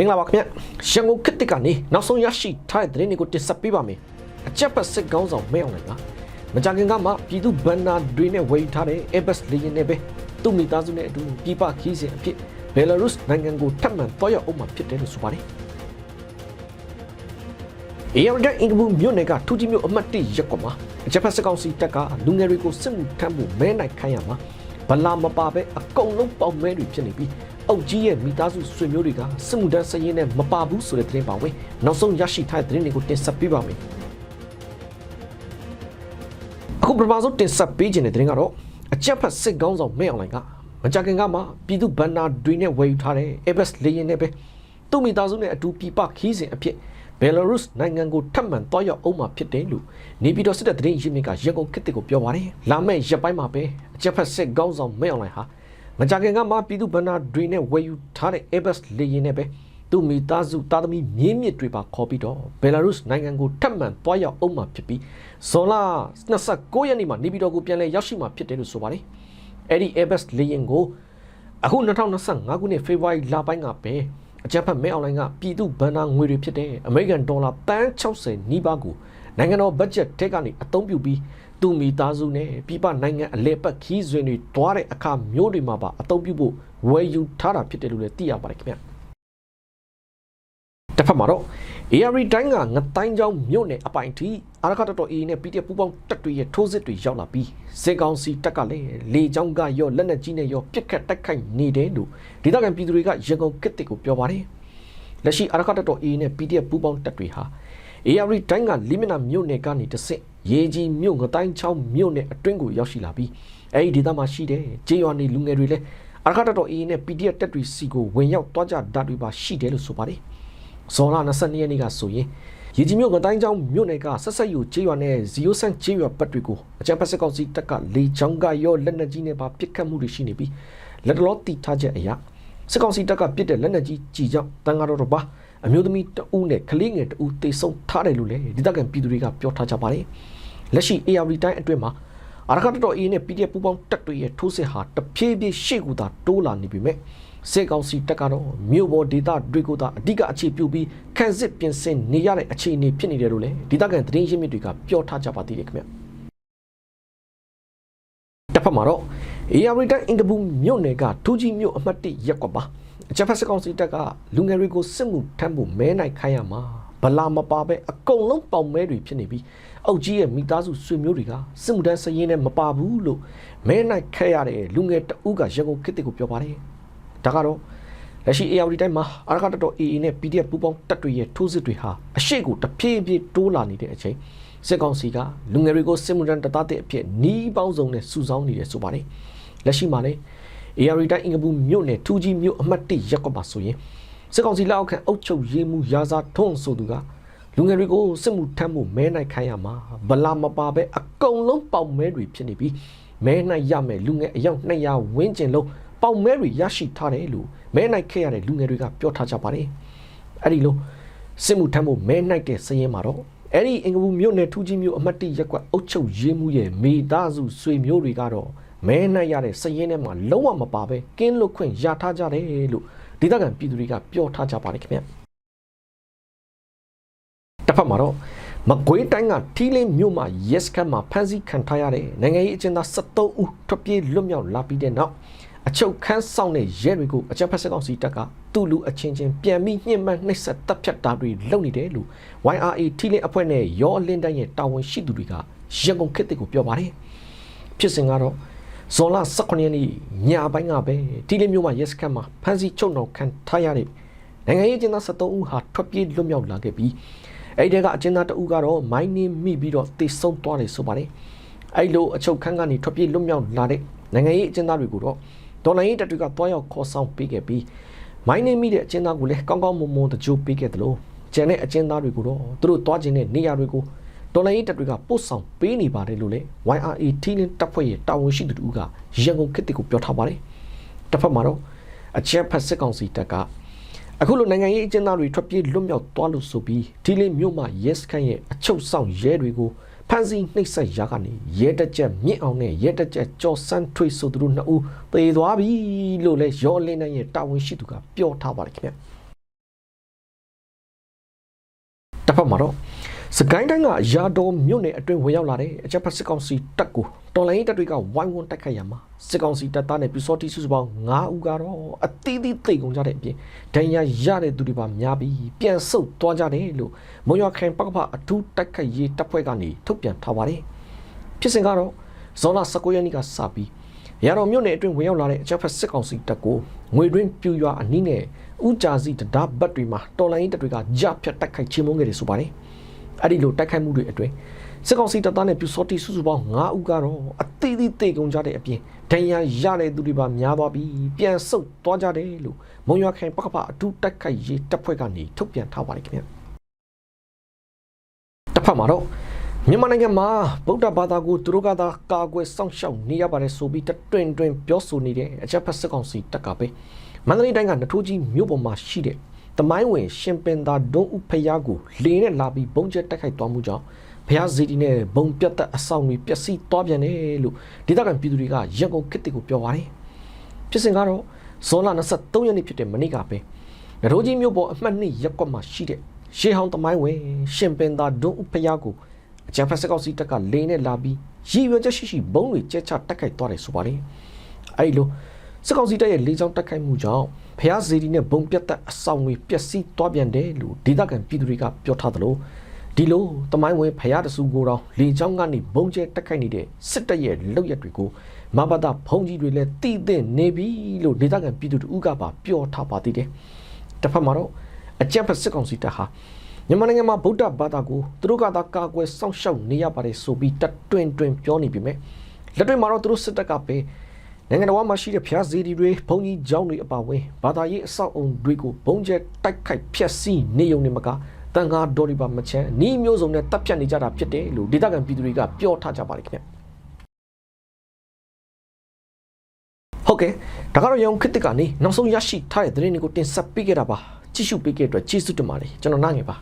မင်္ဂလာပါခင်ဗျရန်ကုန်ခေတ်တစ်ကနေနောက်ဆုံးရရှိထားတဲ့သတင်းတွေကိုတင်ဆက်ပေးပါမယ်အကြက်ပတ်စစ်ကောင်းဆောင်မဲအောင်လိုက်ပါမကြခင်ကမှပြည်သူဘန်နာတွေနဲ့ဝယ်ယူထားတဲ့ Airbus လေယာဉ်နဲ့ပဲသူ့မိသားစုနဲ့အတူပြည်ပခီးစဉ်အဖြစ်ဘယ်လာရုစ်နိုင်ငံကိုထပ်မံတွားရောက်အောင်မှာဖြစ်တယ်လို့ဆိုပါတယ်အေရဒအင်္ဂဘူးမြို့နယ်ကထူးကြီးမြို့အမှတ်၁ရပ်ကွက်မှာအကြက်ဖက်စစ်ကောင်စီတပ်ကလူငယ်တွေကိုစစ်မှုထမ်းဖို့မဲနိုင်ခိုင်းရမှာဗလာမပါပဲအကုန်လုံးပေါင်မဲတွေဖြစ်နေပြီး အုတ်ကြီးရဲ့မိသားစုဆွေမျိုးတွေကစစ်မှုထမ်းစရင်နဲ့မပါဘူးဆိုတဲ့သတင်းပါဝင်နောက်ဆုံးရရှိထားတဲ့သတင်းတွေကိုတင်ဆက်ပေးပါမယ်အခုပထမဆုံးတင်ဆက်ပေးခြင်းတဲ့သတင်းကတော့အကြက်ဖက်စစ်ကောင်းဆောင်မဲအောင်လိုင်ကမကြခင်ကမှပြည်သူဘန်နာတွေနဲ့ဝယ်ယူထားတဲ့ Airbus လေယာဉ်နဲ့ပဲသူ့မိသားစုနဲ့အတူပြည်ပခီးစဉ်အဖြစ်ဘယ်လာရုစ်နိုင်ငံကိုထပ်မံတွားရောက်အောင်မှာဖြစ်တယ်လို့နေပြည်တော်စစ်တပ်သတင်းရင်းမြစ်ကရန်ကုန်ခေတ်ကိုပြောပါတယ်။လာမယ့်ရက်ပိုင်းမှာပဲအကြက်ဖက်စစ်ကောင်းဆောင်မဲအောင်လိုင်ဟာ မကြခင်ကမှပြည်သူဘဏ္ဍာတွေနဲ့ဝယ်ယူထားတဲ့ Airbus လေယာဉ်နဲ့ပဲသူ့မိသားစုသားသမီးမြင်းမြစ်တွေပါခေါ်ပြီးတော့ဘယ်လာရုစ်နိုင်ငံကိုထပ်မံတွားရောက်အောင်မှာဖြစ်ပြီးဇွန်လ29ရက်နေ့မှာနေပြည်တော်ကိုပြန်လည်ရောက်ရှိမှာဖြစ်တယ်လို့ဆိုပါတယ်။အဲ့ဒီ Airbus လေယာဉ်ကိုအခု2025ခုနှစ်ဖေဖော်ဝါရီလပိုင်းကပဲအကြမ်းဖက်မဲအွန်လိုင်းကပြည်သူဘဏ္ဍာငွေတွေဖြစ်တဲ့အမေရိကန်ဒေါ်လာတန်း60နီးပါးကို နိုင်ငံတော်ဘတ်ဂျက်ထက်ကနေအသုံးပြုပြီးသူမိသားစုနဲ့ပြည်ပနိုင်ငံအလဲပတ်ခီးဆွေတွေတွားတဲ့အခါမျိုးတွေမှာပါအသုံးပြုဖို့ဝယ်ယူထားတာဖြစ်တယ်လို့လည်းသိရပါတယ်ခင်ဗျတစ်ဖက်မှာတော့ AR တိုင်းကငတိုင်းချောင်းမြို့နယ်အပိုင်ထိအာရခတတော် A နဲ့ PDF ပူပေါင်းတပ်တွေရဲ့ထိုးစစ်တွေရောက်လာပြီးစေကောင်စီတပ်ကလည်းလေချောင်းကရောလက်နက်ကြီးနဲ့ရောပစ်ခတ်တိုက်ခိုက်နေတယ်လို့ဒေသခံပြည်သူတွေကရန်ကုန်ကစ်တစ်ကိုပြောပါတယ်လက်ရှိအာရခတတော် A နဲ့ PDF ပူပေါင်းတပ်တွေဟာ AR တိုင်းကလိမနာမြို့နယ်ကနေတဆင့်ရေကြီးမြို့ငတိုင်းချောင်းမြို့နယ်အတွင်းကိုရောက်ရှိလာပြီးအဲဒီဒေသမှာရှိတဲ့ကျေးရွာနေလူငယ်တွေလည်းအာရခတတော် A နဲ့ PDF တပ်တွေစီကိုဝင်ရောက်တွားကြဓာတ်တွေပါရှိတယ်လို့ဆိုပါတယ်ဇော်လာ22ရက်နေ့ကဆိုရင်ရေကြီးမြို့ငတိုင်းချောင်းမြို့နယ်ကဆက်ဆက်ယူကျေးရွာနဲ့ဇီယိုဆန်ကျေးရွာပတ်တွေကိုအကြံဖက်စကောက်စီတပ်ကလေချောင်းကရောလက်နက်ကြီးနဲ့ပါပစ်ခတ်မှုတွေရှိနေပြီးလက်တလောတီထားချက်အရာစကောက်စီတပ်ကပစ်တဲ့လက်နက်ကြီးကြီးကြောင့်တန်ဃာတော်တော်ပါ အမျိုးသမီးတဦးနဲ့ကလေးငယ်တဦးတေဆုံးထားတယ်လို့လည်းဒေသခံပြည်သူတွေကပြောထားကြပါတယ်လက်ရှိ AR တိုင်းအတွင်းမှာအာရခတတော် A နဲ့ PDF ပူပေါင်းတပ်တွေရဲ့ထိုးစစ်ဟာတဖြည်းဖြည်းရှေ့ကူသာတိုးလာနေပြီမဲ့စေကောင်စီတက်ကတော့မြို့ပေါ်ဒေသတွေကိုသာအဓိကအခြေပြုပြီးခန့်စစ်ပြင်ဆင်နေရတဲ့အခြေအနေဖြစ်နေတယ်လို့လည်းဒေသခံသတင်းရင်းမြစ်တွေကပြောထားကြပါသေးတယ်ခင်ဗျတစ်ဖက်မှာတော့ AR တိုင်းအင်္ဂဘူးမြို့နယ်ကထူးကြီးမြို့အမှတ်1ရက်ကွက်ပါ အချက်ဖက်စကောင်စီတက်ကလူငယ်တွေကိုစစ်မှုထမ်းဖို့မဲနိုင်ခိုင်းရမှာဗလာမပါပဲအကုန်လုံးပေါင်မဲတွေဖြစ်နေပြီးအုတ်ကြီးရဲ့မိသားစုဆွေမျိုးတွေကစစ်မှုထမ်းစရင်နဲ့မပါဘူးလို့မဲနိုင်ခဲရတဲ့လူငယ်တဦးကရန်ကုန်ခေတ်ကိုပြောပါတယ်ဒါကတော့လက်ရှိ AR တိုင်းမှာအာရခတတော် AA နဲ့ PDF ပူးပေါင်းတပ်တွေရဲ့ထိုးစစ်တွေဟာအရှိကိုတဖြည်းဖြည်းတိုးလာနေတဲ့အချိန်စစ်ကောင်စီကလူငယ်တွေကိုစစ်မှုထမ်းတပ်သားတဲ့အဖြစ်နှီးပေါင်းစုံနဲ့စုဆောင်းနေတယ်ဆိုပါတယ်လက်ရှိမှာလည်း AR တိုင်းအင်္ဂပူမြို့နယ်ထူးကြီးမြို့အမှတ်1ရပ်ကွက်မှာဆိုရင်စစ်ကောင်စီလက်အောက်ခံအုပ်ချုပ်ရေးမှုရာဇာထုံးဆိုသူကလူငယ်တွေကိုစစ်မှုထမ်းမှုမဲနိုင်ခိုင်းရမှာဗလာမပါပဲအကုန်လုံးပေါက်မဲတွေဖြစ်နေပြီးမဲနိုင်ရမယ်လူငယ်အယောက်200ဝန်းကျင်လုံးပေါက်မဲတွေရရှိထားတယ်လို့မဲနိုင်ခဲ့ရတဲ့လူငယ်တွေကပြောထားကြပါတယ်အဲ့ဒီလိုစစ်မှုထမ်းမှုမဲနိုင်တဲ့စရင်မှာတော့အဲ့ဒီအင်္ဂပူမြို့နယ်ထူးကြီးမြို့အမှတ်1ရပ်ကွက်အုပ်ချုပ်ရေးမှုရဲ့မိသားစုဆွေမျိုးတွေကတော့ မဲနိုင်ရတဲ့စရင်ထဲမှာလုံးဝမပါပဲကင်းလွတ်ခွင့်ရထားကြတယ်လို့ဒေသခံပြည်သူတွေကပြောထားကြပါတယ်ခင်ဗျတစ်ဖက်မှာတော့မကွေးတိုင်းကထီးလင်းမြို့မှာရက်စခတ်မှာဖမ်းဆီးခံထားရတဲ့နိုင်ငံရေးအကျဉ်းသား73ဦးထွက်ပြေးလွတ်မြောက်လာပြီးတဲ့နောက်အချုပ်ခန်းဆောင်တဲ့ရဲတွေကိုအကြမ်းဖက်စစ်ကောင်စီတပ်ကသူ့လူအချင်းချင်းပြန်ပြီးညှဉ်းပန်းနှိပ်စက်တပ်ဖြတ်တာတွေလုပ်နေတယ်လို့ YRA ထီးလင်းအဖွဲ့နဲ့ရောအလင်းတိုင်းရဲ့တာဝန်ရှိသူတွေကရန်ကုန်ခေတ်ကိုပြောပါတယ်ဖြစ်စဉ်ကတော့ ဇွန်လ18ရက်နေ့ညပိုင်းကပဲတီလင်းမြို့မှာရက်စခတ်မှာဖမ်းဆီးချုပ်နှောင်ခံထားရတဲ့နိုင်ငံရေးအကျဉ်းသား73ဦးဟာထွက်ပြေးလွတ်မြောက်လာခဲ့ပြီးအဲ့ဒီကအကျဉ်းသားတဦးကတော့မိုင်းနင်းမိပြီးတော့တေဆုံးသွားတယ်ဆိုပါတယ်အဲ့လိုအချုပ်ခန်းကနေထွက်ပြေးလွတ်မြောက်လာတဲ့နိုင်ငံရေးအကျဉ်းသားတွေကိုတော့ဒေါ်လာရေးတပ်တွေကတွားရောက်ခေါ်ဆောင်ပေးခဲ့ပြီးမိုင်းနင်းမိတဲ့အကျဉ်းသားကိုလည်းကောင်းကောင်းမွန်မွန်တကြိုးပေးခဲ့တယ်လို့ကျန်တဲ့အကျဉ်းသားတွေကိုတော့သူတို့တွားခြင်းတဲ့နေရာတွေကို ဒေါ်လာရေးတပ်တွေကပို့ဆောင်ပေးနေပါတယ်လို့လည်း YRA ထီလင်းတပ်ဖွဲ့ရဲ့တာဝန်ရှိသူတို့ကရန်ကုန်ခေတ်ကိုပြောထားပါတယ်။တစ်ဖက်မှာတော့အချက်ဖက်စစ်ကောင်စီတပ်ကအခုလိုနိုင်ငံရေးအကျဉ်းသားတွေထွက်ပြေးလွတ်မြောက်သွားလို့ဆိုပြီးထီလင်းမြို့မှာ yes ခန့်ရဲ့အချုပ်ဆောင်ရဲတွေကိုဖမ်းဆီးနှိပ်စက်ရာကနေရဲတက်ချက်မြင့်အောင်နဲ့ရဲတက်ချက်ကြော်စန်းထွေဆိုသူတို့နှစ်ဦးသေသွားပြီလို့လည်းရောလင်းနိုင်ရဲ့တာဝန်ရှိသူကပြောထားပါတယ်ခင်ဗျ။တစ်ဖက်မှာတော့ စကိုင်းတိုင်းကရာတော်မြို့နယ်အတွင်းဝင်ရောက်လာတဲ့အကြမ်းဖက်စစ်ကောင်စီတပ်ကိုတော်လိုင်းတပ်တွေကဝိုင်းဝန်းတိုက်ခိုက်ရမှာစစ်ကောင်စီတပ်သားနဲ့ပြူစောတိစုစုပေါင်း9ဦးကတော့အသီးသီးသိကုန်ကြတဲ့အပြင်ဒဏ်ရာရတဲ့သူတွေပါများပြီးပြန်ဆုတ်သွားကြတယ်လို့မုံရွာခိုင်ပကပအထူးတိုက်ခိုက်ရေးတပ်ဖွဲ့ကနေထုတ်ပြန်ထားပါတယ်ဖြစ်စဉ်ကတော့ဇွန်လ19ရက်နေ့ကစပြီးရာတော်မြို့နယ်အတွင်းဝင်ရောက်လာတဲ့အကြမ်းဖက်စစ်ကောင်စီတပ်ကိုငွေတွင်းပြူရွာအနည်းနဲ့ဥကြာစီတဒါဘတ်တွေမှာတော်လိုင်းတပ်တွေကကြဖြတ်တိုက်ခိုက်ချေမှုန်းခဲ့တယ်ဆိုပါတယ် အဲ့ဒီလိုတိုက်ခိုက်မှုတွေအတွင်းစစ်ကောင်စီတပ်သားနဲ့ပြူစောတိစုစုပေါင်း9ဦးကတော့အသေးသေးတေကုန်ကြတဲ့အပြင်ဒဏ်ရာရတဲ့သူတွေပါများသွားပြီးပြန်ဆုတ်သွားကြတယ်လို့မုံရွာခိုင်ပကပအထူးတိုက်ခိုက်ရေးတပ်ဖွဲ့ကနေထုတ်ပြန်ထားပါတယ်ခင်ဗျတစ်ဖက်မှာတော့မြန်မာနိုင်ငံမှာဗုဒ္ဓဘာသာကိုသူတို့ကသာကာကွယ်စောင့်ရှောက်နေရပါတယ်ဆိုပြီးတွင်တွင်ပြောဆိုနေတဲ့အချက်ဖက်စစ်ကောင်စီတပ်ကပဲမန္တလေးတိုင်းကနထိုးကြီးမြို့ပေါ်မှာရှိတဲ့ တမိုင်းဝင်ရှင်ပင်သာဒုံဥဖျားကိုလေနဲ့လာပြီးဘုံကျက်တိုက်ခိုက်သွားမှုကြောင့်ဘုရားဇီတီနဲ့ဘုံပြတ်သက်အဆောင်တွေပျက်စီးသွားပြန်တယ်လို့ဒေသခံပြည်သူတွေကရန်ကုန်ခေတ်တစ်ကိုပြောပါတယ်ဖြစ်စဉ်ကတော့ဇွန်လ23ရက်နေ့ဖြစ်တဲ့မနေ့ကပဲနထိုးကြီးမြို့ပေါ်အမှတ်2ရပ်ကွက်မှာရှိတဲ့ရှေးဟောင်းတမိုင်းဝင်ရှင်ပင်သာဒုံဥဖျားကိုအကြံဖက်စကောက်စီတက်ကလေနဲ့လာပြီးရည်ရွယ်ချက်ရှိရှိဘုံတွေကျဲချတိုက်ခိုက်သွားတယ်ဆိုပါတယ်အဲ့လိုစစ်ကောင်စီတပ်ရဲ့လေကြောင်းတိုက်ခိုက်မှုကြောင့် ဖျားစီရီနဲ့ဘုံပြတ်သက်အဆောင်တွေပျက်စီးသွားပြန်တယ်လို့ဒေသခံပြည်သူတွေကပြောထားသလိုဒီလိုတမိုင်းဝင်ဖျားတဆူကိုတော့လေကြောင်းကနေဘုံကျဲတိုက်ခိုက်နေတဲ့စစ်တပ်ရဲ့လုပ်ရက်တွေကိုမဘာသာဘုံကြီးတွေလည်းတည်တဲ့နေပြီလို့ဒေသခံပြည်သူတို့ကပါပြောထားပါသေးတယ်တစ်ဖက်မှာတော့အကြံဖက်စစ်ကောင်စီတပ်ဟာမြန်မာနိုင်ငံမှာဗုဒ္ဓဘာသာကိုသူတို့ကသာကာကွယ်စောင့်ရှောက်နေရပါတယ်ဆိုပြီးတတွင်တွင်ပြောနေပြီမဲ့လက်တွေ့မှာတော့သူတို့စစ်တပ်ကပဲ နိုင်ငံတော်မှာရှိတဲ့ဖျားစီဒီတွေဘုံကြီးကျောင်းတွေအပါအဝင်ဘာသာရေးအဆောက်အုံတွေကိုဘုံကျဲတိုက်ခိုက်ဖျက်ဆီးနေုံနဲ့မကတန်ခါဒေါ်ဒီပါမချမ်းနီးမျိုးစုံနဲ့တပ်ဖြတ်နေကြတာဖြစ်တယ်လို့ဒေသခံပြည်သူတွေကပြောထားကြပါတယ်ခင်ဗျဟုတ်ကဲ့ဒါကတော့ရောင်ခစ်တစ်ကနေနောက်ဆုံးရရှိထားတဲ့သတင်းတွေကိုတင်ဆက်ပေးခဲ့တာပါကြည့်ရှုပေးခဲ့တဲ့အတွက်ကျေးဇူးတင်ပါတယ်ကျွန်တော်နားငယ်ပါ